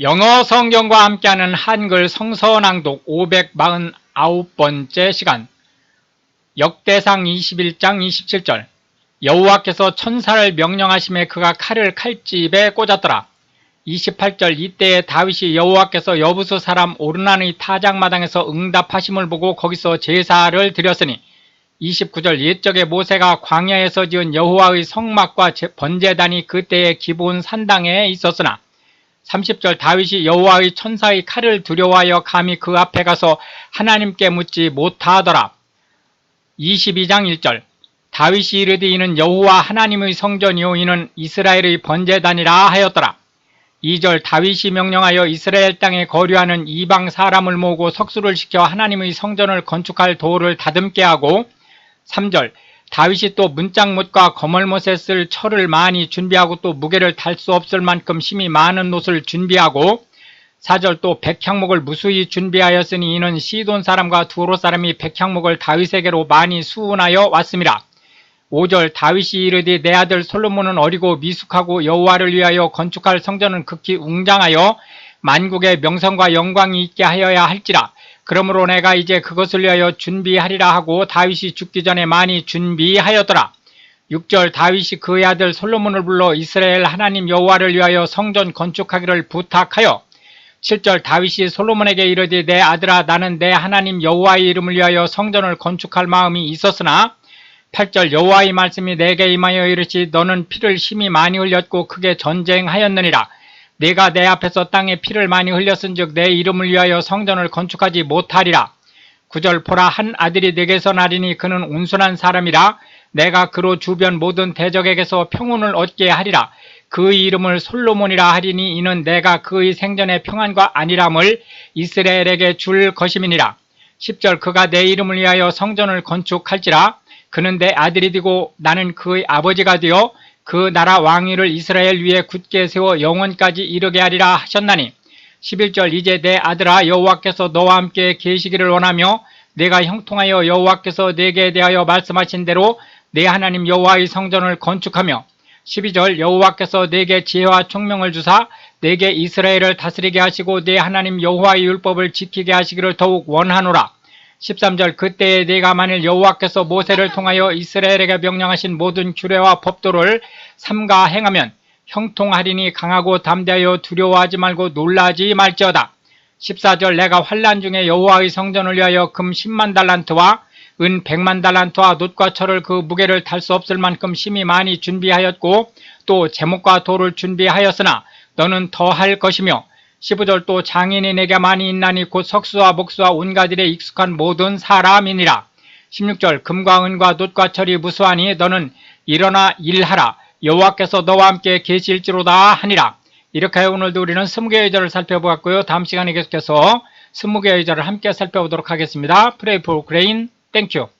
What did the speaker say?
영어 성경과 함께하는 한글 성서 낭독 549번째 시간 역대상 21장 27절 여호와께서 천사를 명령하심에 그가 칼을 칼집에 꽂았더라. 28절 이때에 다윗이 여호와께서 여부수 사람 오르난의 타작마당에서 응답하심을 보고 거기서 제사를 드렸으니 29절 옛적에 모세가 광야에서 지은 여호와의 성막과 제- 번제단이 그때의 기본 산당에 있었으나 30절 다윗이 여호와의 천사의 칼을 두려워하여 감히 그 앞에 가서 하나님께 묻지 못하더라. 22장 1절 다윗이 이르되 이는 여호와 하나님의 성전이요 이는 이스라엘의 번제단이라 하였더라. 2절 다윗이 명령하여 이스라엘 땅에 거류하는 이방 사람을 모으고 석수를 시켜 하나님의 성전을 건축할 도를 다듬게 하고 3절 다윗이 또 문짝못과 거멀못에 쓸 철을 많이 준비하고 또 무게를 달 수 없을 만큼 힘이 많은 옷을 준비하고 4절 또 백향목을 무수히 준비하였으니 이는 시돈 사람과 두로 사람이 백향목을 다윗에게로 많이 수운하여 왔습니다. 5절 다윗이 이르되 내 아들 솔로몬은 어리고 미숙하고 여호와를 위하여 건축할 성전은 극히 웅장하여 만국의 명성과 영광이 있게 하여야 할지라 그러므로 내가 이제 그것을 위하여 준비하리라 하고 다윗이 죽기 전에 많이 준비하였더라. 6절 다윗이 그의 아들 솔로몬을 불러 이스라엘 하나님 여호와를 위하여 성전 건축하기를 부탁하여 7절 다윗이 솔로몬에게 이르되 내 아들아 나는 내 하나님 여호와의 이름을 위하여 성전을 건축할 마음이 있었으나 8절 여호와의 말씀이 내게 임하여 이르시 너는 피를 심히 많이 흘렸고 크게 전쟁하였느니라 내가 내 앞에서 땅에 피를 많이 흘렸은즉 내 이름을 위하여 성전을 건축하지 못하리라. 9절 보라 한 아들이 내게서 나리니 그는 온순한 사람이라. 내가 그로 주변 모든 대적에게서 평온을 얻게 하리라. 그의 이름을 솔로몬이라 하리니 이는 내가 그의 생전의 평안과 안일함을 이스라엘에게 줄 것임이니라. 10절 그가 내 이름을 위하여 성전을 건축할지라. 그는 내 아들이 되고 나는 그의 아버지가 되어 그 나라 왕위를 이스라엘 위에 굳게 세워 영원까지 이르게 하리라 하셨나니 11절 이제 내 아들아 여호와께서 너와 함께 계시기를 원하며 내가 형통하여 여호와께서 내게 대하여 말씀하신 대로 내 하나님 여호와의 성전을 건축하며 12절 여호와께서 내게 지혜와 총명을 주사 내게 이스라엘을 다스리게 하시고 내 하나님 여호와의 율법을 지키게 하시기를 더욱 원하노라 13절 그때에 내가 만일 여호와께서 모세를 통하여 이스라엘에게 명령하신 모든 규례와 법도를 삼가 행하면 형통하리니 강하고 담대하여 두려워하지 말고 놀라지 말지어다. 14절 내가 환란 중에 여호와의 성전을 위하여 금 10만 달란트와 은 100만 달란트와 놋과 철을 그 무게를 탈수 없을 만큼 심히 많이 준비하였고 또 제목과 돌을 준비하였으나 너는 더 할 것이며 15절 또 장인이 내게 많이 있나니 곧 석수와 목수와 온갖 일에 익숙한 모든 사람이니라. 16절 금과 은과 놋과 철이 무수하니 너는 일어나 일하라. 여호와께서 너와 함께 계실지로다 하니라. 이렇게 오늘도 우리는 20개의 절을 살펴보았고요. 다음 시간에 계속해서 20개의 절을 함께 살펴보도록 하겠습니다. For grain. Thank you.